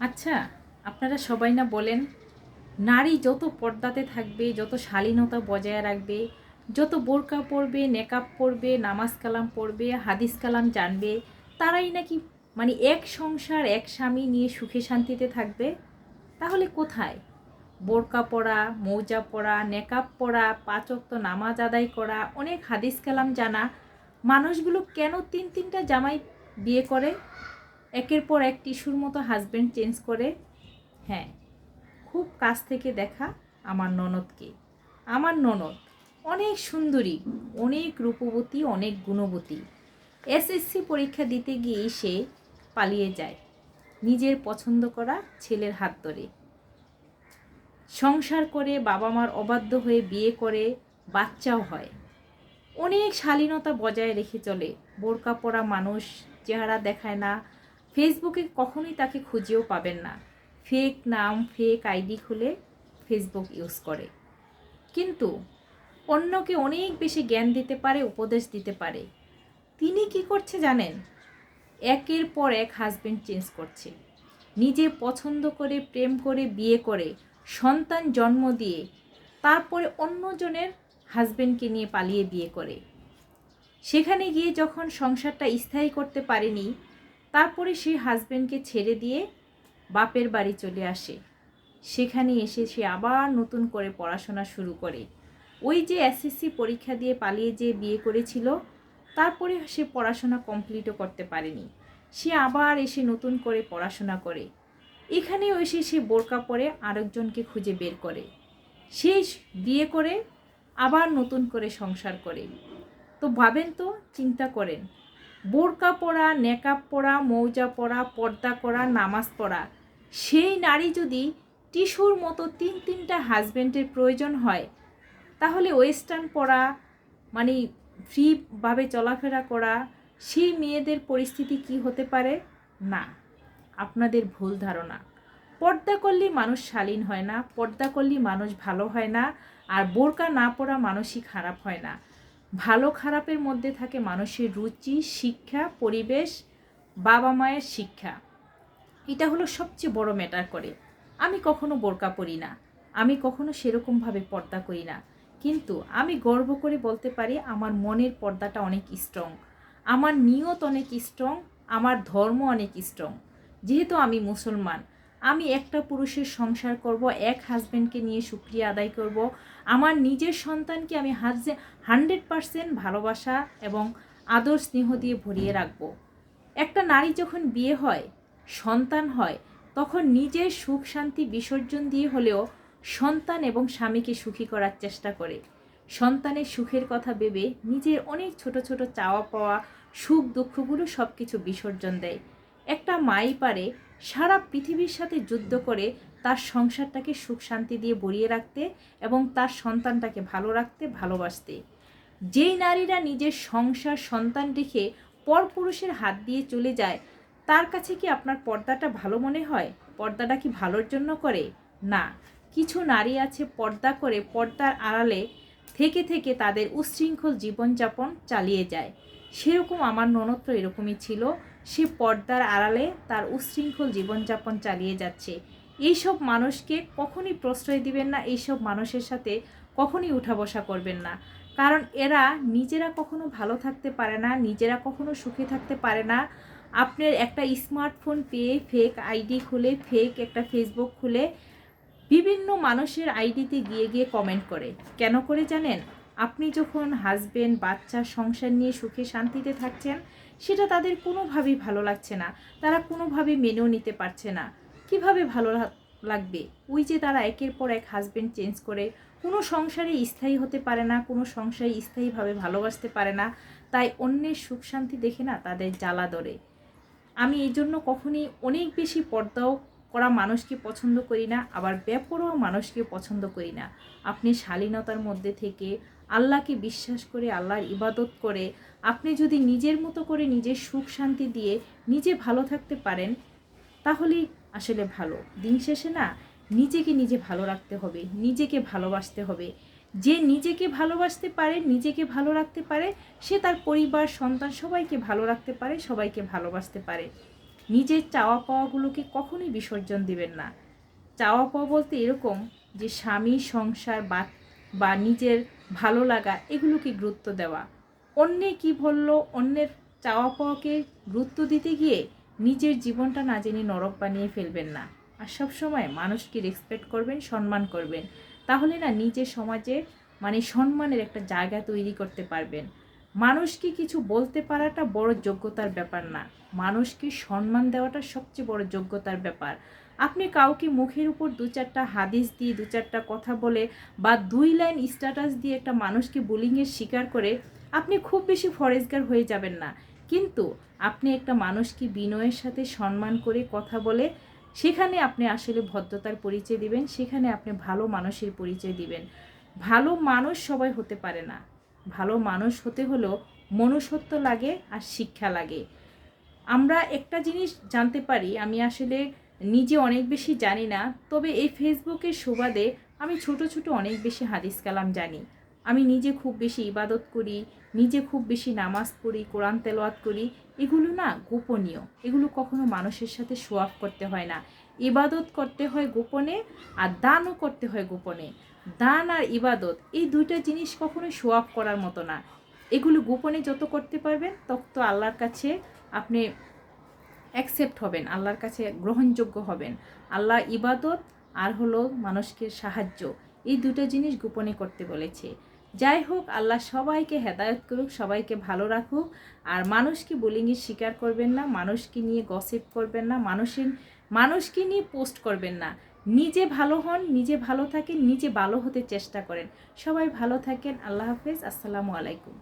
আচ্ছা আপনারা সবাই না বলেন, নারী যত পর্দাতে থাকবে, যত শালীনতা বজায় রাখবে, যত বোরকা পরবে, নেকাব পরবে, নামাজ কালাম পড়বে, হাদিস কালাম জানবে, তারাই নাকি মানে এক সংসার, এক স্বামী নিয়ে সুখে শান্তিতে থাকবে? তাহলে কোথায়? বোরকা পরা, মৌজা পরা, নেকাব পরা পাঁচক্ত নামাজ আদায় করা, অনেক হাদিস কালাম জানা, মানুষগুলো কেন তিন তিনটা জামাই বিয়ে করে? একের পর এক টিস্যুর মতো হাজব্যান্ড চেঞ্জ করে। হ্যাঁ খুব কাছ থেকে দেখা আমার ননদকে। আমার ননদ অনেক সুন্দরী, অনেক রূপবতী, অনেক গুণবতী। এসএসসি পরীক্ষা দিতে গিয়ে সে পালিয়ে যায় নিজের পছন্দ করা ছেলের হাত ধরে। সংসার করে বাবা মার অবাধ্য হয়ে বিয়ে করে, বাচ্চাও হয়। অনেক শালীনতা বজায় রেখে চলে। বোরকা পরা মানুষ, চেহারা দেখায় না ফেসবুকে কখনোই তাকে খুঁজেও পাবেন না। ফেক নাম ফেক আইডি খুলে ফেসবুক ইউজ করে। কিন্তু অন্যকে অনেক বেশি জ্ঞান দিতে পারে, উপদেশ দিতে পারে। তিনি কি করছে জানেন? একের পর এক হাজবেন্ড চেঞ্জ করছে। নিজে পছন্দ করে, প্রেম করে, বিয়ে করে, সন্তান জন্ম দিয়ে তারপরে অন্যজনের হাজবেন্ডকে নিয়ে পালিয়ে বিয়ে করে। সেখানে গিয়ে যখন সংসারটা স্থায়ী করতে পারেনি তারপরে সে হাজবেন্ডকে ছেড়ে দিয়ে বাপের বাড়ি চলে আসে। সেখানে এসে সে আবার নতুন করে পড়াশোনা শুরু করে। ওই যে এসএসসি পরীক্ষা দিয়ে পালিয়ে যে বিয়ে করেছিল, তারপরে সে পড়াশোনা কমপ্লিটও করতে পারেনি। সে আবার এসে নতুন করে পড়াশোনা করে। এখানেও এসে সে বোরকা পরে আরেকজনকে খুঁজে বের করে। সে বিয়ে করে আবার নতুন করে সংসার করে। তো ভাবেন তো, চিন্তা করেন বোরকা পরা, নেকাব পরা, মৌজা পরা, পর্দা করা, নামাজ পড়া। সেই নারী যদি টিস্যুর মতো তিন তিনটা হাজব্যান্ডের প্রয়োজন হয়, তাহলে ওয়েস্টার্ন পরা মানে ফ্রিভাবে চলাফেরা করা, সেই মেয়েদের পরিস্থিতি কি হতে পারে? না, আপনাদের ভুল ধারণা। পর্দা করলে মানুষ শালীন হয় না, পর্দা করলে মানুষ ভালো হয় না, আর বোরকা না পরা মানুষই খারাপ হয় না। ভালো খারাপের মধ্যে থাকে মানুষের রুচি, শিক্ষা, পরিবেশ, বাবা মায়ের শিক্ষা। এটা হলো সবচেয়ে বড় ম্যাটার করে। আমি কখনো বোরকা পরি না। আমি কখনো সেরকমভাবে পর্দা করি না। কিন্তু আমি গর্ব করে বলতে পারি, আমার মনের পর্দাটা অনেক স্ট্রং আমার নিয়ত অনেক স্ট্রং আমার ধর্ম অনেক স্ট্রং যেহেতু আমি মুসলমান আমি একটা পুরুষের সংসার করব, এক হাজব্যান্ডকে নিয়ে সুক্রিয়া আদায় করব। আমার নিজের সন্তানকে আমি হাজে, হান্ড্রেড পারসেন্ট ভালোবাসা এবং আদর স্নেহ দিয়ে ভরিয়ে রাখব। একটা নারী যখন বিয়ে হয়, সন্তান হয়, তখন নিজের সুখ শান্তি বিসর্জন দিয়ে হলেও সন্তান এবং স্বামীকে সুখী করার চেষ্টা করে। সন্তানের সুখের কথা ভেবে নিজের অনেক ছোট ছোট চাওয়া পাওয়া, সুখ দুঃখগুলো সব কিছু বিসর্জন দেয়। একটা মাই পারে সারা পৃথিবীর সাথে যুদ্ধ করে তার সংসারটাকে সুখ শান্তি দিয়ে ভরিয়ে রাখতে এবং তার সন্তানটাকে ভালো রাখতে, ভালোবাসতে। যেই নারীরা নিজের সংসার, সন্তান রেখে পরপুরুষের হাত দিয়ে চলে যায়, তার কাছে কি আপনার পর্দাটা ভালো মনে হয়? পর্দাটা কি ভালোর জন্য করে? না। কিছু নারী আছে পর্দা করে পর্দার আড়ালে থেকে থেকে তাদের উচ্ছৃঙ্খল জীবনযাপন চালিয়ে যায়। সেরকম আমার ননদ তো এরকমই ছিল। সে পর্দার আড়ালে তার উচ্ছৃঙ্খল জীবনযাপন চালিয়ে যাচ্ছে। এইসব মানুষকে কখনই প্রশ্রয় দিবেন না, এইসব মানুষের সাথে কখনই উঠা বসা করবেন না। কারণ এরা নিজেরা কখনো ভালো থাকতে পারে না, নিজেরা কখনো সুখে থাকতে পারে না। আপনার একটা স্মার্টফোন পেয়ে ফেক আইডি খুলে ফেক একটা ফেসবুক খুলে, বিভিন্ন মানুষের আইডিতে গিয়ে গিয়ে কমেন্ট করে। কেন করে জানেন? আপনি যখন হাজবেন্ড বাচ্চা, সংসার নিয়ে সুখে, শান্তিতে থাকছেন, সেটা তাদের কোনোভাবেই ভালো লাগছে না। তারা কোনোভাবে মেনেও নিতে পারছে না। কীভাবে ভালো লাগবে? ওই যে তারা একের পর এক হাজবেন্ড চেঞ্জ করে। কোনো সংসারে স্থায়ী হতে পারে না, কোনো সংসারে স্থায়ীভাবে ভালোবাসতে পারে না। তাই অন্যের সুখ শান্তি দেখে না তাদের জ্বালা ধরে। আমি এই জন্য কখনই অনেক বেশি পর্দাও করা মানুষকে পছন্দ করি না, আবার বেপরোয়া মানুষকে পছন্দ করি না। আপনি শালীনতার মধ্যে থেকে আল্লাহকে বিশ্বাস করে, আল্লাহর ইবাদত করে, আপনি যদি নিজের মতো করে নিজের সুখ শান্তি দিয়ে নিজে ভালো থাকতে পারেন তাহলেই আসলে ভালো। দিন শেষে না, নিজেকে নিজে ভালো রাখতে হবে, নিজেকে ভালোবাসতে হবে। যে নিজেকে ভালোবাসতে পারে, নিজেকে ভালো রাখতে পারে, সে তার পরিবার, সন্তান সবাইকে ভালো রাখতে পারে, সবাইকে ভালোবাসতে পারে। নিজের চাওয়া পাওয়াগুলোকে কখনোই বিসর্জন দিবেন না। চাওয়া পাওয়া বলতে এরকম যে স্বামী, সংসার বা বা নিজের ভালো লাগা, এগুলোকে গুরুত্ব দেওয়া। অন্যে কি বলল, অন্যের চাওয়া পাওয়াকে গুরুত্ব দিতে গিয়ে নিজের জীবনটা না জেনে নরক বানিয়ে ফেলবেন না। আর সব সময় মানুষকে রেসপেক্ট করবেন, সম্মান করবেন। তাহলে না নিজের সমাজে মানে সম্মানের একটা জায়গা তৈরি করতে পারবেন। মানুষকে কিছু বলতে পারাটা বড় যোগ্যতার ব্যাপার না। মানুষকে সম্মান দেওয়াটা সবচেয়ে বড় যোগ্যতার ব্যাপার। আপনি কাউকে মুখের উপর দু চারটা হাদিস দিয়ে, দু চারটা কথা বলে বা দুই লাইন স্ট্যাটাস দিয়ে একটা মানুষকে বুলিংয়ের শিকার করে, আপনি খুব বেশি ফরেজগার হয়ে যাবেন না। কিন্তু আপনি একটা মানুষকে বিনয়ের সাথে সম্মান করে কথা বলে, সেখানে আপনি আসলে ভদ্রতার পরিচয় দিবেন, সেখানে আপনি ভালো মানুষের পরিচয় দিবেন। ভালো মানুষ সবাই হতে পারে না। ভালো মানুষ হতে হলেও মনুষ্যত্ব লাগে আর শিক্ষা লাগে। আমরা একটা জিনিস জানতে পারি, আমি আসলে নিজে অনেক বেশি জানি না, তবে এই ফেসবুকের সুবাদে আমি ছোট ছোট অনেক বেশি হাদিস কালাম জানি। আমি নিজে খুব বেশি ইবাদত করি, নিজে খুব বেশি নামাজ পড়ি, কোরআন তেলাওয়াত করি, এগুলো না গোপনীয়। এগুলো কখনো মানুষের সাথে অফ করতে হয় না। ইবাদত করতে হয় গোপনে আর দানও করতে হয় গোপনে। দান আর ইবাদত, এই দুইটা জিনিস কখনো শো করার মতো না। এগুলো গোপনে যত করতে পারবেন, তত তো আল্লাহর কাছে আপনি অ্যাকসেপ্ট হবেন, আল্লাহর কাছে গ্রহণযোগ্য হবেন। আল্লাহ ইবাদত আর হলো মানুষকে সাহায্য, এই দুটো জিনিস গোপনে করতে বলেছে। যাই হোক, আল্লাহ সবাইকে হেদায়ত করুক, সবাইকে ভালো রাখুক, আর মানুষকে বুলিংয়ের শিকার করবেন না, মানুষকে নিয়ে গসিপ করবেন না, মানুষের, মানুষকে নিয়ে পোস্ট করবেন না। নিজে ভালো হন, নিজে ভালো থাকেন, নিজে ভালো হতে চেষ্টা করেন। সবাই ভালো থাকেন, আল্লাহ হাফেজ, আসসালামু আলাইকুম।